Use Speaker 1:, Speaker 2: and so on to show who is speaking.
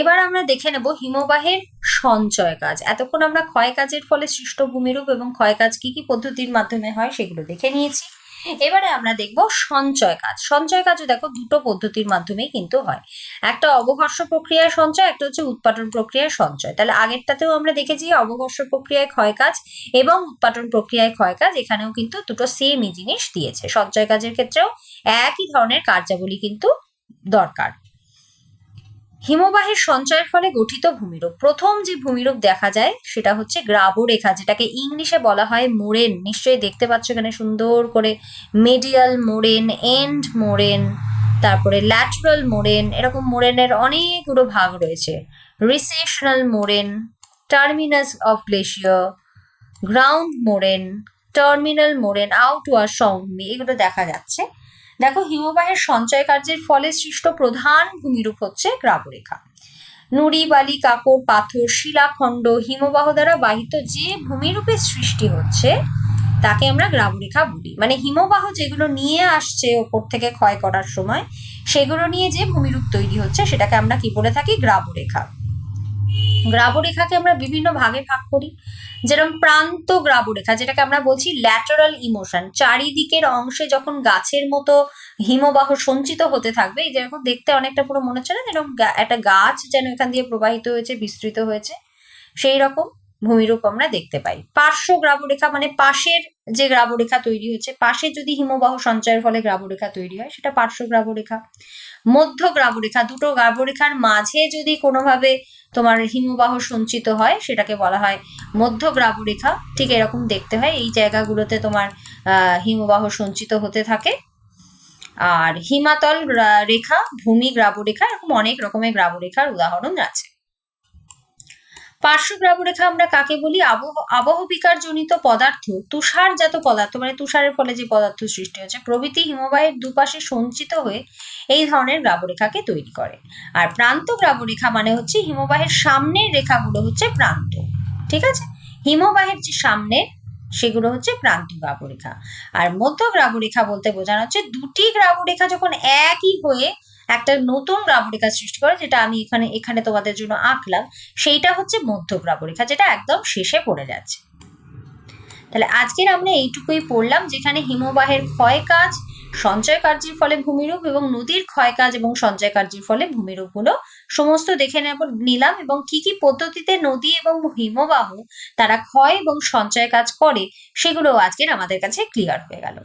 Speaker 1: এবার আমরা দেখে নেব হিমবাহের সঞ্চয় কাজ। এতক্ষণ আমরা ক্ষয় কাজের ফলে সৃষ্ট ভূমিরূপ এবং ক্ষয় কাজ কি কি পদ্ধতির মাধ্যমে হয় সেগুলো দেখে নিয়েছি। এবারে আমরা দেখব সঞ্চয় কাজ। সঞ্চয় কাজও দেখো দুটো পদ্ধতির মাধ্যমে কিন্তু হয়। একটা অবঘর্ষ প্রক্রিয়ায় সঞ্চয়, একটা হচ্ছে উৎপাদন প্রক্রিয়ায় সঞ্চয়। তাহলে আগেরটাতেও আমরা দেখেছি অবঘর্ষ প্রক্রিয়ায় ক্ষয় কাজ এবং উৎপাদন প্রক্রিয়ায় ক্ষয় কাজ, এখানেও কিন্তু দুটো সেমই জিনিস দিয়েছে। সঞ্চয় কাজের ক্ষেত্রেও একই ধরনের কার্যাবলী কিন্তু দরকার। হিমবাহের সঞ্চয়ের ফলে গঠিত ভূমিরূপ। প্রথম যে ভূমিরূপ দেখা যায়, সেটা হচ্ছে গ্রাবরেখা যেটাকে ইংলিশে বলা হয় মোরেন। নিশ্চয়ই দেখতে পাচ্ছ এখানে সুন্দর করে মিডিয়াল মোরেন এন্ড মোরেন, তারপরে ল্যাটারাল মোরেন, এরকম মোরেনের অনেকগুলো ভাগ রয়েছে। Recessional moraine terminus of glacier ground moraine terminal moraine outwash সমভূমি এগুলো দেখা যাচ্ছে। দেখো, হিমবাহের সঞ্চয় কার্যের ফলে সৃষ্ট প্রধান ভূমিরূপ হচ্ছে গ্রাবরেখা। নুড়ি, বালি কাকড় পাথর, শিলাখণ্ড হিমবাহ দ্বারা বাহিত যে ভূমিরূপের সৃষ্টি হচ্ছে, তাকে আমরা গ্রাবরেখা বলি। মানে হিমবাহ যেগুলো নিয়ে আসছে ওপর থেকে ক্ষয় করার সময়, সেগুলো নিয়ে যে ভূমিরূপ তৈরি হচ্ছে, সেটাকে আমরা কি বলে থাকি? গ্রাবরেখা। গ্রাবরেখাকে আমরা বিভিন্ন ভাগে ভাগ করি। যেরকম প্রান্ত গ্রাবরেখা, যেটাকে আমরা বলছি ল্যাটারাল ইমোশন চারিদিকের অংশে যখন গাছের মতো হিমবাহ সঞ্চিত হতে থাকবে, এই যেরকম দেখতে অনেকটা পুরো মনে হচ্ছে না? যেরকম একটা গাছ যেন এখান দিয়ে প্রবাহিত হয়েছে, বিস্তৃত হয়েছে, সেই রকম। ভূমিরূপ আমরা দেখতে পাই। পার্শ্ব গ্রাবরেখা মানে পাশের যে গ্রাবরেখা তৈরি হচ্ছে পাশে যদি হিমবাহ সঞ্চয়ের ফলে গ্রাবরেখা তৈরি হয়, সেটা পার্শ্ব গ্রাবরেখা। মধ্য গ্রাবরেখা, দুটো গ্রাবরেখার মাঝে যদি কোনোভাবে তোমার হিমবাহ সঞ্চিত হয়, সেটাকে বলা হয় মধ্য গ্রাবরেখা। ঠিক এরকম দেখতে হয়, এই জায়গাগুলোতে তোমার হিমবাহ সঞ্চিত হতে থাকে। আর হিমাতল রেখা, ভূমি গ্রাবরেখা, এরকম অনেক রকমের গ্রাবরেখার উদাহরণ আছে। পার্শ্ব গ্রাবরেখা আমরা কাকে বলি? আবহ আবহবিকার জনিত পদার্থ তুষারজাত পদার্থ মানে তুষারের ফলে যে পদার্থ সৃষ্টি হচ্ছে প্রভৃতি হিমবাহের দুপাশে সঞ্চিত হয়ে এই ধরনের গ্রাবরেখাকে তৈরি করে। আর প্রান্ত গ্রাবরেখা মানে হচ্ছে হিমবাহের সামনের রেখাগুলো হচ্ছে প্রান্ত, ঠিক আছে? হিমবাহের যে সামনে, সেগুলো হচ্ছে প্রান্ত গ্রাবরেখা আর মধ্য গ্রাবরেখা বলতে বোঝানো হচ্ছে দুটি গ্রাবরেখা যখন একই হয়ে একটা নতুন গ্রাবরেখা সৃষ্টি করে, যেটা আমি এখানে এখানে তোমাদের জন্য আঁকলাম, সেইটা হচ্ছে মধ্য গ্রাবরেখা যেটা একদম শেষে পড়ে যাচ্ছে। তাহলে আজকের আমরা এইটুকুই পড়লাম, যেখানে হিমবাহের ক্ষয় কাজ সঞ্চয় কার্যের ফলে ভূমিরূপ এবং নদীর ক্ষয় কাজ এবং সঞ্চয় কার্যের ফলে ভূমিরূপগুলো সমস্ত দেখে নেব, নিলাম এবং কি কি পদ্ধতিতে নদী এবং হিমবাহ তারা ক্ষয় এবং সঞ্চয় কাজ করে, সেগুলো আজকের আমাদের কাছে ক্লিয়ার হয়ে গেল।